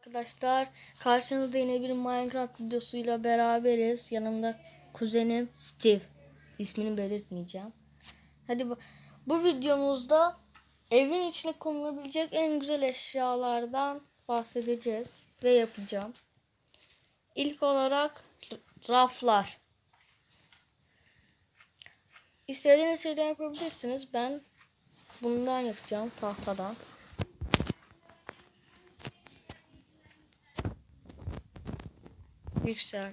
Arkadaşlar karşınızda yine bir Minecraft videosuyla beraberiz. Yanımda kuzenim Steve. İsmini belirtmeyeceğim. Hadi bu, bu videomuzda evin içine konulabilecek en güzel eşyalardan bahsedeceğiz ve yapacağım. İlk olarak raflar. İstediğiniz şeyden yapabilirsiniz. Ben bundan yapacağım tahtadan. Yüksel.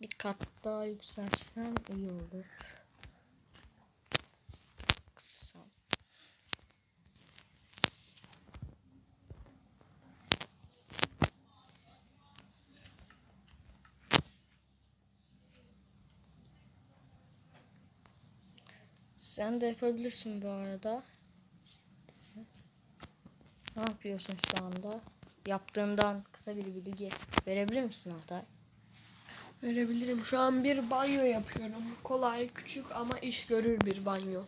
Bir kat daha yükseltsem iyi olur. Sen de yapabilirsin bu arada. Ne yapıyorsun şu anda? Yaptığından kısa bir bilgi verebilir misin Altay? Verebilirim. Şu an bir banyo yapıyorum. Kolay, küçük ama iş görür bir banyo.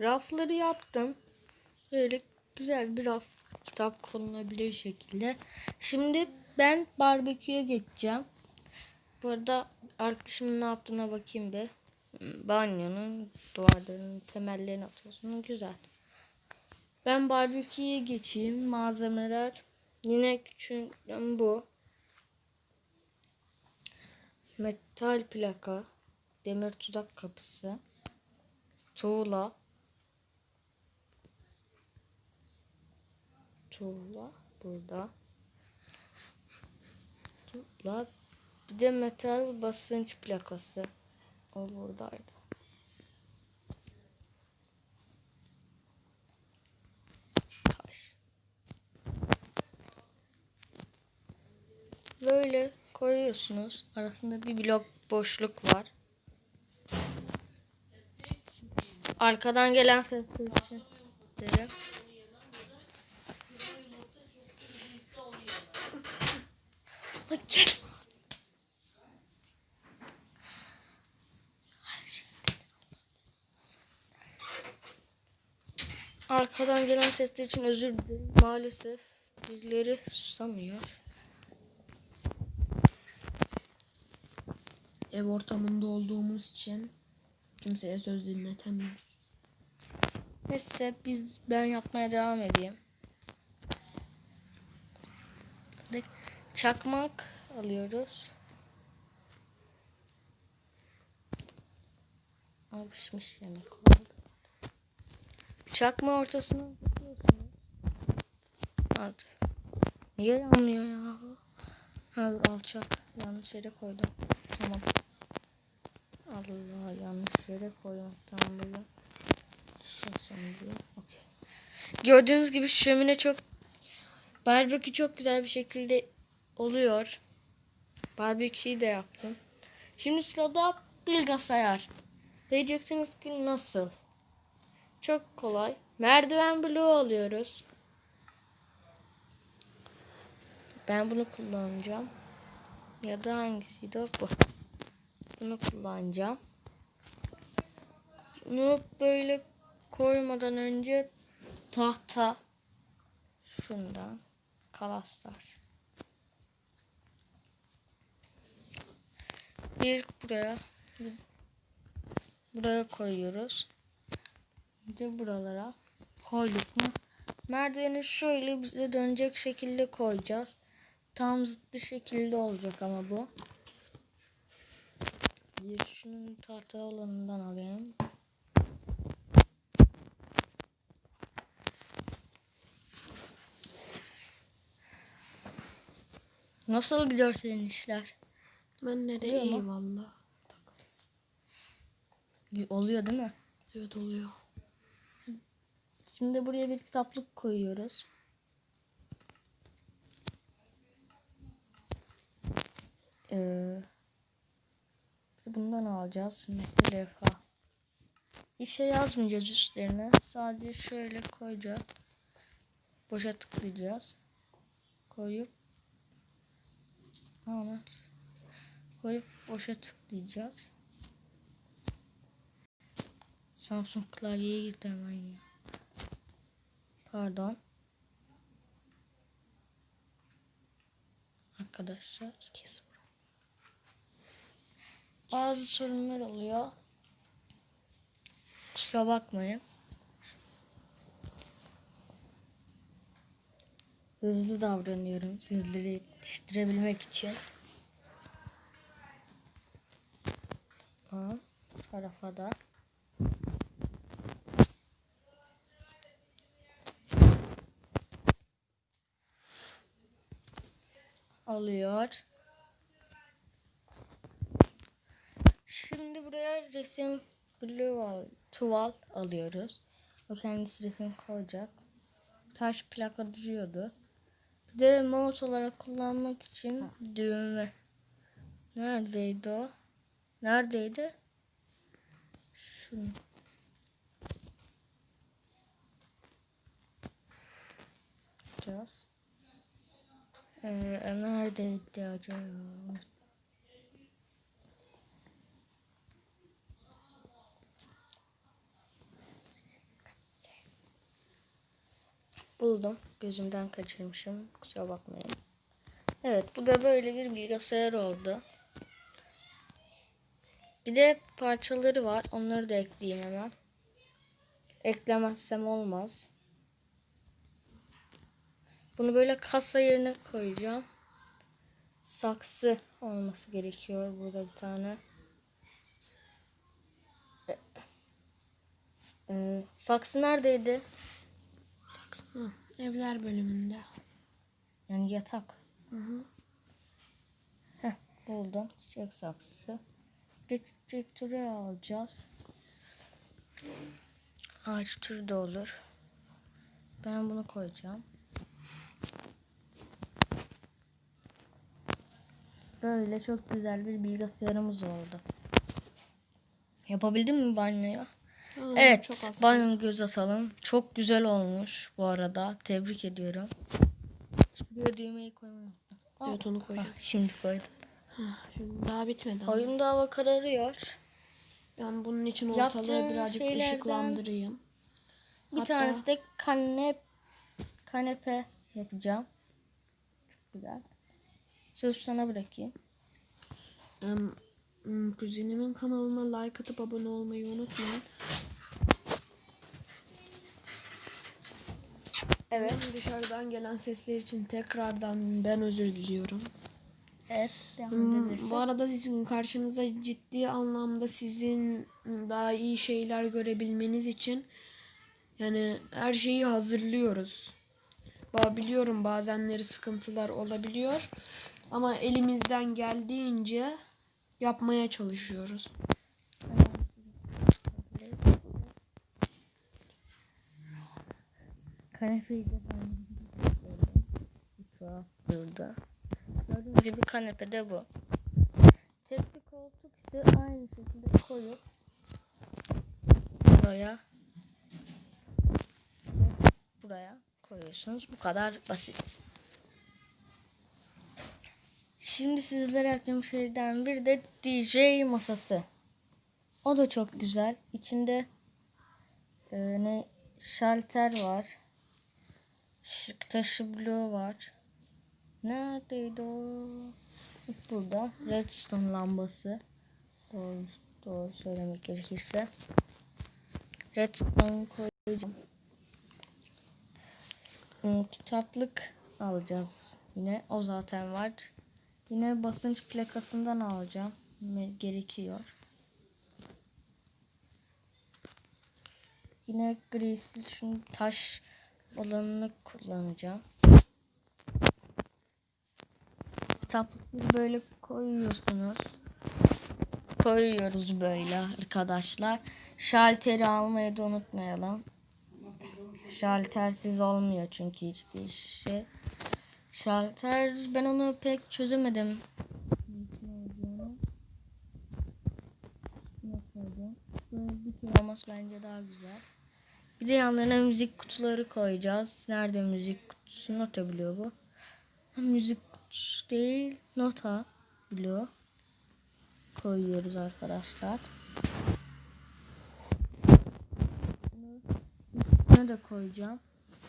Rafları yaptım. Böyle güzel bir raf kitap konulabilir şekilde. Şimdi ben barbeküye geçeceğim. Bu arada arkadaşımın ne yaptığına bakayım bir. Banyonun duvarlarının temellerini atıyorsun. Güzel. Ben barbeküye geçeyim. Malzemeler yine küçüğüm bu. Metal plaka, demir tuzak kapısı, tuğla, tuğla burada. Tuğla. Bir de metal basınç plakası. O buradaydı. Taş. Böyle koyuyorsunuz. Arasında bir blok boşluk var. Arkadan gelen sesler için derim. Bak gel. Arkadan gelen sesler için özür dilerim. Maalesef birileri susamıyor. Ev ortamında olduğumuz için kimseye söz dinletemiyoruz. Neyse biz ben yapmaya devam edeyim. Çakmak alıyoruz. Aa, pişmiş yemek oldu. Çakma ortasına tutuyorsunuz. Hadi. Niye yanmıyor ya? Ha alçak. Yanlış yere koydum. Tamam. Allah yanlış yere. Tamam böyle. Şey sonucu. Okey. Gördüğünüz gibi şömine çok barbekü çok güzel bir şekilde oluyor. Barbeküyü de yaptım. Şimdi sırada bilgisayar. Diyeceksiniz ki nasıl? Çok kolay. Merdiven bloğu alıyoruz. Ben bunu kullanacağım. Ya da hangisiydi? Bu. Bunu kullanacağım. Bunu böyle koymadan önce tahta şundan kalaslar. Bir buraya buraya koyuyoruz. Bir de buralara koyduk mu? Merdiveni şöyle bize dönecek şekilde koyacağız. Tam zıttı şekilde olacak ama bu. Bir şunun tahta olanından alayım. Nasıl gidiyor senin işler? Ben de Oluyor iyi mu? valla. Oluyor değil mi? Evet oluyor. Şimdi buraya bir kitaplık koyuyoruz. Ee, bundan alacağız. Mehri levha. Bir şey yazmayacağız üstlerine. Sadece şöyle koyacağız. Boşa tıklayacağız. Koyup Ama koyup boşa tıklayacağız. Samsung klavyeye girdi hemen ya. Pardon. Arkadaşlar. Kes Bazı sorunlar oluyor. Kusura bakmayın. Hızlı davranıyorum sizleri yetiştirebilmek için. Aa, bu tarafa da. Alıyor. Şimdi buraya resim blue tuval alıyoruz. O kendisi resim koyacak. Taş plaka duruyordu. Bir de mouse olarak kullanmak için düğme. Neredeydi o? Neredeydi? Şu. Biraz. Ee, neredeydi acaba? Buldum. Gözümden kaçırmışım. Kusura bakmayın. Evet bu da böyle bir bilgisayar oldu. Bir de parçaları var. Onları da ekleyeyim hemen. Eklemezsem olmaz. Bunu böyle kasa yerine koyacağım. Saksı olması gerekiyor. Burada bir tane. Ee, saksı neredeydi? Saksı. Hı, evler bölümünde. Yani yatak. Hı hı. Heh, buldum. Çiçek saksısı. Türü alacağız. Ağaç türü de olur. Ben bunu koyacağım. Böyle çok güzel bir bilgisayarımız oldu. Yapabildim mi banyoyu? Hı, Evet, Çok az. banyo göz atalım. Çok güzel olmuş bu arada. Tebrik ediyorum. Bir düğmeyi koymayı unuttum. Evet onu koyacağım. Ah, şimdi koydum. Şimdi daha bitmedi. ama. Oyunda hava kararıyor. Ben bunun için ortalığı birazcık şeylerden- ışıklandırayım. Bir Hatta- tanesi de kanep kanepe yapacağım. Çok güzel. Söz sana bırakayım. Em, em, Kuzenimin kanalına like atıp abone olmayı unutmayın. Evet. Dışarıdan gelen sesler için tekrardan ben özür diliyorum. Evet. Devam Hmm, edebilirsin. Bu arada sizin karşınıza ciddi anlamda sizin daha iyi şeyler görebilmeniz için yani her şeyi hazırlıyoruz. Biliyorum bazenleri sıkıntılar olabiliyor ama elimizden geldiğince yapmaya çalışıyoruz. Kanepeyi de ben durdu. Gördüğünüz gibi kanepe de bu. Tekli koltuk ise aynı şekilde koyup buraya buraya koyuyorsunuz. Bu kadar basit. Şimdi sizlere yapacağım şeyden bir de DJ masası. O da çok güzel. İçinde e, ne şalter var. Işık taşı bloğu var. Neredeydi o? Burada. Redstone lambası. Doğru, doğru söylemek gerekirse. Redstone koyacağım. Hmm, kitaplık alacağız. Yine o zaten var. Yine basınç plakasından alacağım. Gerekiyor. Yine grisi şunu taş olanını kullanacağım. Kitaplıkları böyle koyuyorsunuz. Koyuyoruz böyle arkadaşlar. Şalteri almayı da unutmayalım. Şaltersiz olmuyor çünkü hiçbir şey. Şalter ben onu pek çözemedim. olması bence daha güzel. Bir de yanlarına müzik kutuları koyacağız. Nerede müzik kutusu? Nota biliyor bu. Müzik değil, nota biliyor. Koyuyoruz arkadaşlar. Üstüne de koyacağım.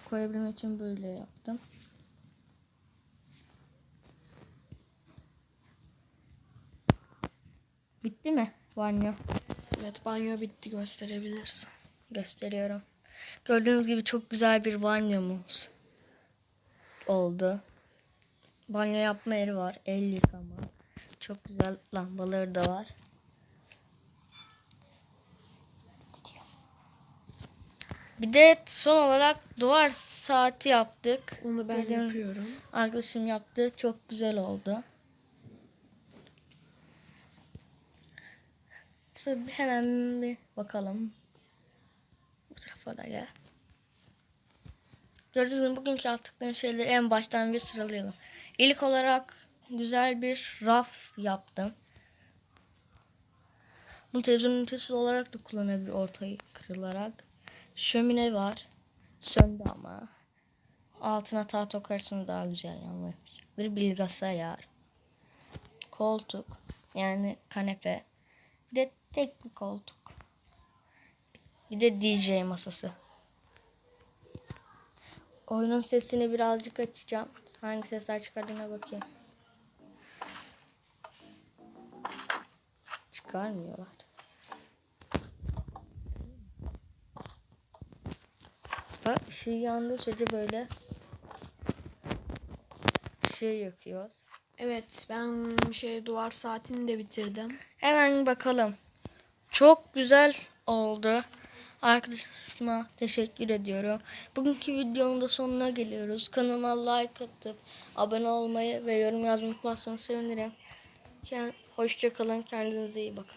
Koyabilmek için böyle yaptım. Bitti mi banyo? Evet banyo bitti gösterebilirsin. Gösteriyorum. Gördüğünüz gibi çok güzel bir banyomuz oldu. Banyo yapma yeri var. El yıkama. Çok güzel lambaları da var. Bir de son olarak duvar saati yaptık. Onu ben Gördüğünüz- yapıyorum. Arkadaşım yaptı. Çok güzel oldu. Tabii hemen bir bakalım. Bu tarafa da gel. Gördüğünüz gibi bugünkü yaptıklarım şeyleri en baştan bir sıralayalım. İlk olarak güzel bir raf yaptım. Bunu televizyon ünitesi olarak da kullanabilir ortayı kırılarak. Şömine var. Söndü ama. Altına tahta koyarsın daha güzel yanma yapacaktır. Bilgisayar. Koltuk. Yani kanepe. Bir de tek bir koltuk. Bir de DJ masası. Oyunun sesini birazcık açacağım. Hangi sesler çıkardığına bakayım. Çıkarmıyorlar. Bak ışığı yandığı sürece böyle ışığı yakıyoruz. Evet ben şey duvar saatini de bitirdim. Hemen bakalım. Çok güzel oldu. Arkadaşıma teşekkür ediyorum. Bugünkü videonun da sonuna geliyoruz. Kanalıma like atıp abone olmayı ve yorum yazmayı unutmazsanız sevinirim. Hoşçakalın. Kendinize iyi bakın.